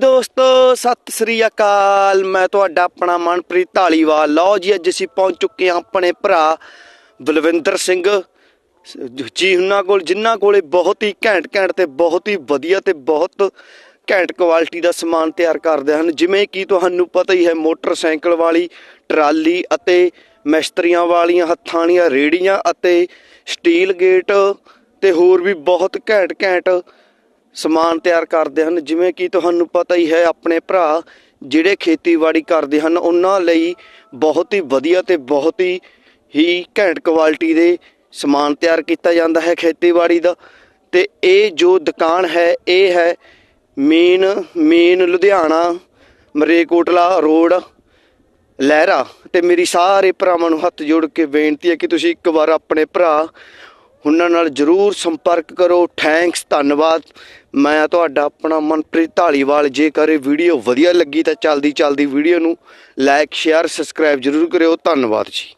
ਦੋਸਤੋ, ਸਤਿ ਸ੍ਰੀ ਅਕਾਲ। ਮੈਂ ਤੁਹਾਡਾ ਆਪਣਾ ਮਨਪ੍ਰੀਤ ਢਾਲੀਵਾਲ ਲਓ ਜੀ, ਅੱਜ ਅਸੀਂ ਪਹੁੰਚ ਚੁੱਕੇ ਹਾਂ ਆਪਣੇ ਭਰਾ ਬਲਵਿੰਦਰ ਸਿੰਘ। ਜੀ, ਉਹਨਾਂ ਕੋਲ, ਜਿਨ੍ਹਾਂ ਕੋਲੇ ਬਹੁਤ ਹੀ ਘੈਂਟ ਘੈਂਟ ਤੇ ਬਹੁਤ ਹੀ ਵਧੀਆ ਤੇ ਬਹੁਤ ਘੈਂਟ ਕੁਆਲਿਟੀ ਦਾ ਸਮਾਨ ਤਿਆਰ ਕਰਦੇ ਹਨ। ਜਿਵੇਂ ਕਿ ਤੁਹਾਨੂੰ ਪਤਾ ਹੀ ਹੈ, ਮੋਟਰਸਾਈਕਲ ਵਾਲੀ, ਟਰਾਲੀ ਅਤੇ ਮਿਸਤਰੀਆਂ ਵਾਲੀਆਂ ਹੱਥਾਂ ਵਾਲੀਆਂ ਰੇੜੀਆਂ ਅਤੇ ਸਟੀਲ ਗੇਟ ਤੇ ਹੋਰ ਵੀ ਬਹੁਤ ਘੈਂਟ ਘੈਂਟ ਸਮਾਨ ਤਿਆਰ ਕਰਦੇ ਹਨ। ਜਿਵੇਂ ਕਿ ਤੁਹਾਨੂੰ ਪਤਾ ਹੀ ਹੈ, ਆਪਣੇ ਭਰਾ ਜਿਹੜੇ ਖੇਤੀਬਾੜੀ ਕਰਦੇ ਹਨ, ਉਹਨਾਂ ਲਈ ਬਹੁਤ ਹੀ ਵਧੀਆ ਤੇ ਬਹੁਤ ਹੀ ਹੀ ਘੈਂਟ ਕੁਆਲਿਟੀ ਦੇ ਸਮਾਨ ਤਿਆਰ ਕੀਤਾ ਜਾਂਦਾ ਹੈ ਖੇਤੀਬਾੜੀ ਦਾ। ਤੇ ਇਹ ਜੋ ਦੁਕਾਨ ਹੈ, ਇਹ ਹੈ main main Ludhiana, Malerkotla road, Lehra. ਤੇ ਮੇਰੀ ਸਾਰੇ ਭਰਾਵਾਂ ਨੂੰ ਹੱਥ ਜੋੜ ਕੇ ਬੇਨਤੀ ਹੈ ਕਿ ਤੁਸੀਂ ਇੱਕ ਵਾਰ ਆਪਣੇ ਭਰਾ ਉਹਨਾਂ ਨਾਲ ਜਰੂਰ ਸੰਪਰਕ ਕਰੋ। ਥੈਂਕਸ ਧੰਨਵਾਦ। ਮੈਂ ਤੁਹਾਡਾ ਆਪਣਾ ਮਨਪ੍ਰੀਤ ਢਾਲੀਵਾਲ ਜੇਕਰ ਇਹ ਵੀਡੀਓ ਵਧੀਆ ਲੱਗੀ ਤਾਂ ਚਲਦੀ ਚਲਦੀ ਵੀਡੀਓ ਨੂੰ ਲਾਈਕ ਸ਼ੇਅਰ ਸਬਸਕ੍ਰਾਈਬ ਜਰੂਰ ਕਰਿਓ। ਧੰਨਵਾਦ ਜੀ।